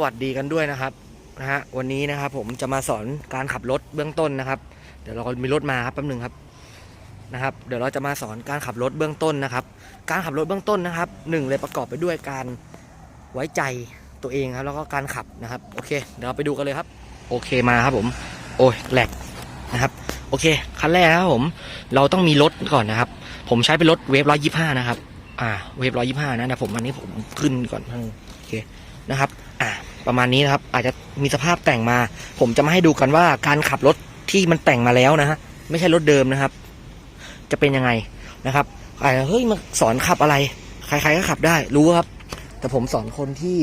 สวัสดีกันด้วยนะครับนะฮะวันนี้นะครับผมจะมาสอนการขับรถเบื้องต้นนะครับ เดี๋ยวเรามีรถมาครับแป๊บหนึงครับนะครับ เดี๋ยวเราจะมาสอนการขับรถเบื้องต้นนะครับ การขับรถเบื้องต้นนะครับหนึ่งเลยประกอบไปด้วยการไว้ใจตัวเองครับแล้วก็การขับนะครับโอเค เดี๋ยวเราไปดูกันเลยครับ โอเคมาครับผม โอ้ยแหลกนะครับ โอเคคันแรกครับผมเราต้องมีรถก่อนนะครับ ผมใช้เป็นรถเวฟร้อยยี่ห้านะครับ อ่าเวฟร้อยยี่ห้านะนะผมอันนี้ผมขึ้นก่อนโอเคนะครับ อ่า ประมาณนี้นะครับ อาจจะมีสภาพแต่งมา ผมจะมาให้ดูกันว่าการขับรถที่มันแต่งมาแล้วนะฮะไม่ใช่รถเดิมนะครับ จะเป็นยังไงนะครับอาจจะเฮ้ยมาสอนขับอะไร ใคร ๆ ก็ขับได้รู้ครับ แต่ผมสอนคนที่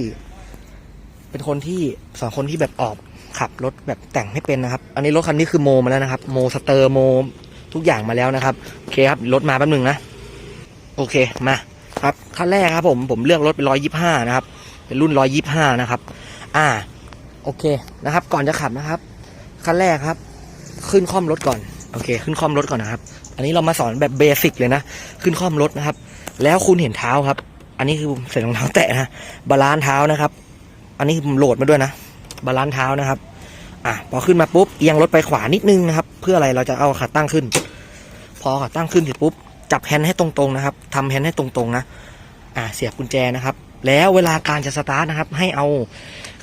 เป็นคนที่สอนคนที่แบบออกขับรถแบบแต่งให้เป็นนะครับ อันนี้รถคันนี้คือโมมาแล้วนะครับ โมสเตอร์โมทุกอย่างมาแล้วนะครับโอเคครับรถมาแป๊บหนึงนะโอเคมาครับขั้นแรกครับผมผมเลือกรถเป็นร้อยยี่ห้านะครับ เป็นรุ่นร้อยยี่ห้านะครับ อ่า โอเคนะครับ ก่อนจะขับนะครับขั้นแรกครับ ขึ้นค่อมรถก่อน โอเค ขึ้นค่อมรถก่อนนะครับ อันนี้เรามาสอนแบบเบสิกเลยนะ ขึ้นค่อมรถนะครับ แล้วคุณเห็นเท้าครับ อันนี้คือใส่รองเท้าแตะนะบาลานซ์เท้านะครับ อันนี้ผมโหลดมาด้วยนะบาลานซ์เท้านะครับ อะพอขึ้นมาปุ๊บเอียงรถไปขวานิดนึงนะครับ เพื่ออะไรเราจะเอาขาตั้งขึ้น พอขาตั้งขึ้นเสร็จปุ๊บจับแฮนด์ให้ตรงๆนะครับทำแฮนด์ให้ตรงๆนะ อ่าเสียบกุญแจนะครับ แล้วเวลาการจะสตาร์ทนะครับ ให้เอา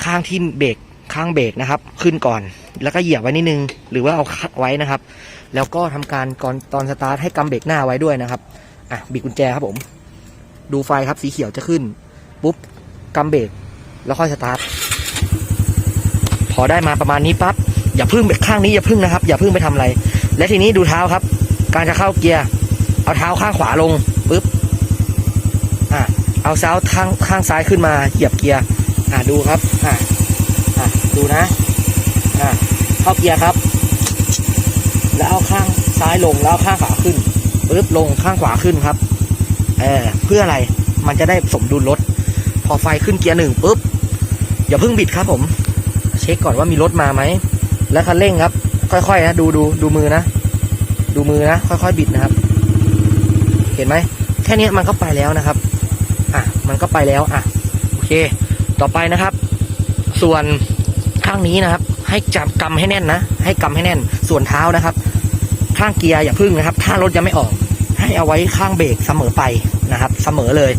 ข้างที่เบรกข้างเบรกนะครับ ขึ้นก่อน แล้วก็เหยียบไว้นิดนึง หรือว่าเอาคัดไว้นะครับ แล้วก็ทำการก่อนตอนสตาร์ทให้กำเบรกหน้าไว้ด้วยนะครับอะบิดกุญแจครับผม ดูไฟครับสีเขียวจะขึ้น ปุ๊บกำเบรกแล้วค่อยสตาร์ทพอได้มาประมาณนี้ปั๊บอย่าพึ่งข้างนี้อย่าพึ่งนะครับ อย่าพึ่งไปทำอะไร และทีนี้ดูเท้าครับ การจะเข้าเกียร์เอาเท้าข้างขวาลงปุ๊บ เอาเท้าข้างข้างซ้ายขึ้นมาเหยียบเกียร์อะดูครับอะอะดูนะอะเข้าเกียร์ครับ แล้วเอาข้างซ้ายลงแล้วข้างขวาขึ้นปุ๊บลงข้างขวาขึ้นครับเออเพื่ออะไรมันจะได้สมดุลรถ พอไฟขึ้นเกียร์หนึ่งปุ๊บอย่าเพิ่งบิดครับผม เช็คก่อนว่ามีรถมาไหมแล้วคันเร่งครับ ค่อยๆนะดูดูดูมือนะ ดูมือนะ ค่อยๆบิดนะครับ เห็นไหมแค่นี้มันก็ไปแล้วนะครับ อะมันก็ไปแล้วอะโอเค ต่อไปนะครับ ส่วนข้างนี้นะครับ ให้จับกำให้แน่นนะ ให้กำให้แน่น ส่วนเท้านะครับ ข้างเกียร์อย่าพึ่งนะครับ ถ้ารถยังไม่ออก ให้เอาไว้ข้างเบรกเสมอไปนะครับ เสมอเลย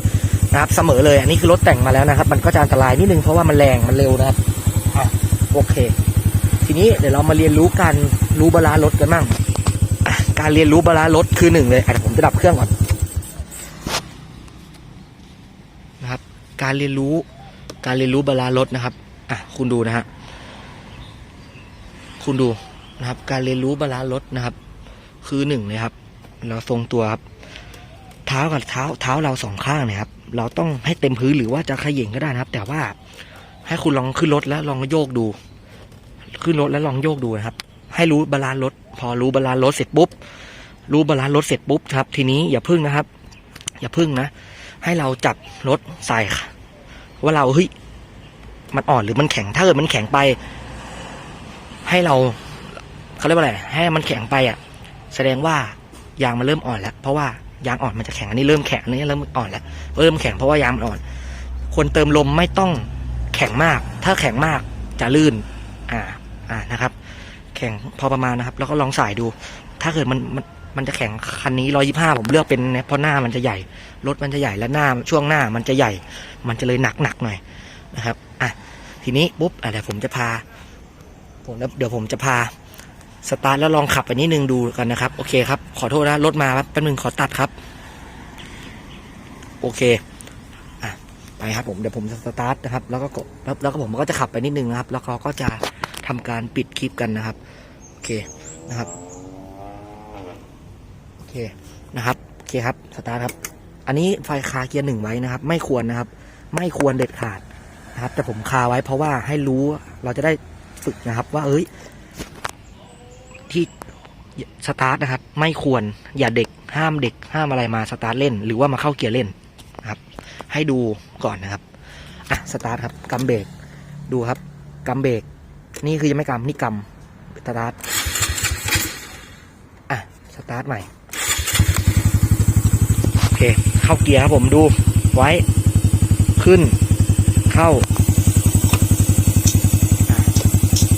นะครับ เสมอเลย อันนี้คือรถแต่งมาแล้วนะครับ มันก็จะอันตรายนิดนึงเพราะว่ามันแรงมันเร็วนะครับอะโอเค ทีนี้เดี๋ยวเรามาเรียนรู้การรู้บาลานซ์รถกันบ้างการเรียนรู้บาลานซ์รถคือหนึ่งเลยอะเดี๋ยวผมจะดับเครื่องก่อนนะครับ การเรียนรู้ การเรียนรู้บาลานซ์รถนะครับอะคุณดูนะฮะคุณดูนะครับ การเรียนรู้บาลานซ์รถนะครับ คือหนึ่งเลยครับ เราทรงตัวครับ เท้ากับเท้าเท้าเราสองข้างนี่ยครับ เราต้องให้เต็มพื้นหรือว่าจะขย่งก็ได้นะครับ แต่ว่าให้คุณลองขึ้นรถแล้วลองโยกดู ขึ้นรถแล้วลองโยกดูนะครับ ให้รู้บาลานซ์รถ พอรู้บาลานซ์รถเสร็จปุ๊บ รู้บาลานซ์รถเสร็จปุ๊บครับ ทีนี้อย่าพึ่งนะครับ อย่าพึ่งนะ ให้เราจับรถใส่ค่ะ ว่าเราเฮ้ยมันอ่อนหรือมันแข็งถ้าเกิดมันแข็งไป ให้เราเขาเรียกว่าอะไรให้มันแข็งไปอะ แสดงว่ายางมันเริ่มอ่อนแล้วเพราะว่ายางอ่อนมันจะแข็งอันนี้เริ่มแข็งอันนี้เริ่มอ่อนแล้วเริ่มแข็งเพราะว่ายางมันอ่อนควรเติมลมไม่ต้องแข็งมาก ถ้าแข็งมากจะลื่น อ่า อ่านะครับ แข็งพอประมาณนะครับ แล้วก็ลองใส่ดู ถ้าเกิดมันมัน มันจะแข็งคันนี้ร้อยี่ห้าผมเลือกเป็นนะเพราะหน้ามันจะใหญ่ รถมันจะใหญ่และหน้าช่วงหน้ามันจะใหญ่ มันจะเลยหนักหนักหน่อยนะครับอะทีนี้ปุ๊บอะเดี๋ยวผมจะพา ผมเดี๋ยวผมจะพาสตาร์ทแล้วลองขับไปนิดนึงดูกันนะครับ โอเคครับ ขอโทษนะรถมาครับแป๊บนึงขอตัดครับ โอเคอะไปครับผมเดี๋ยวผมจะสตาร์ทนะครับ แล้วก็กดแล้วก็ผมก็จะขับไปนิดนึงนะครับ แล้วเขาก็จะทำการปิดคลิปกันนะครับ โอเคนะครับ เคนะครับโอเคครับสตาร์ทครับ อันนี้ไฟคาเกียร์หนึ่งไว้นะครับ ไม่ควรนะครับ ไม่ควรเด็ดขาดนะครับ แต่ผมคาไว้เพราะว่าให้รู้เราจะได้ฝึกนะครับ ว่าเอ้ย ที่สตาร์ทนะครับ ไม่ควรอย่าเด็กห้ามเด็กห้ามอะไรมาสตาร์ทเล่น หรือว่ามาเข้าเกียร์เล่นนะครับ ให้ดูก่อนนะครับอะสตาร์ทครับกำเบรกดูครับกำเบรกนี่คือยังไม่กำนี่กำสตาร์ทอะสตาร์ทใหม่ เคเข้าเกียร์ครับผมดูไว้ ขึ้น เข้า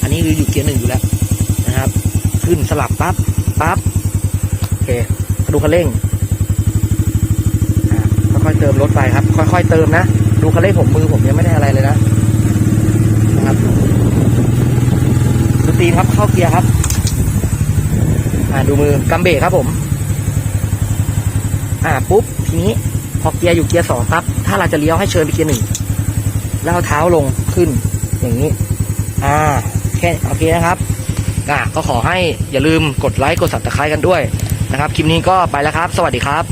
อันนี้คืออยู่เกียร์หนึ่งอยู่แล้วนะครับ ขึ้นสลับปั๊บปั๊บโอเคดูคันเร่งค่อยๆเติมรถไปครับ ค่อยๆเติมนะ ดูคันเร่งผมมือผมยังไม่ได้อะไรเลยนะนะครับดูตีนครับเข้าเกียร์ครับ อ่าดูมือกำเบรครับผม อ่าปุ๊บทีนี้พอเกียร์อยู่เกียร์สองทับ ถ้าเราจะเลี้ยวให้เชิญไปเกียร์หนึ่งแล้วเอาเท้าลงขึ้น อย่างนี้ อ่าแค่โอเคนะครับอ่าก็ขอให้อย่าลืมกดไลค์กดสับตะไคร้กันด้วยนะครับ คลิปนี้ก็ไปแล้วครับ สวัสดีครับ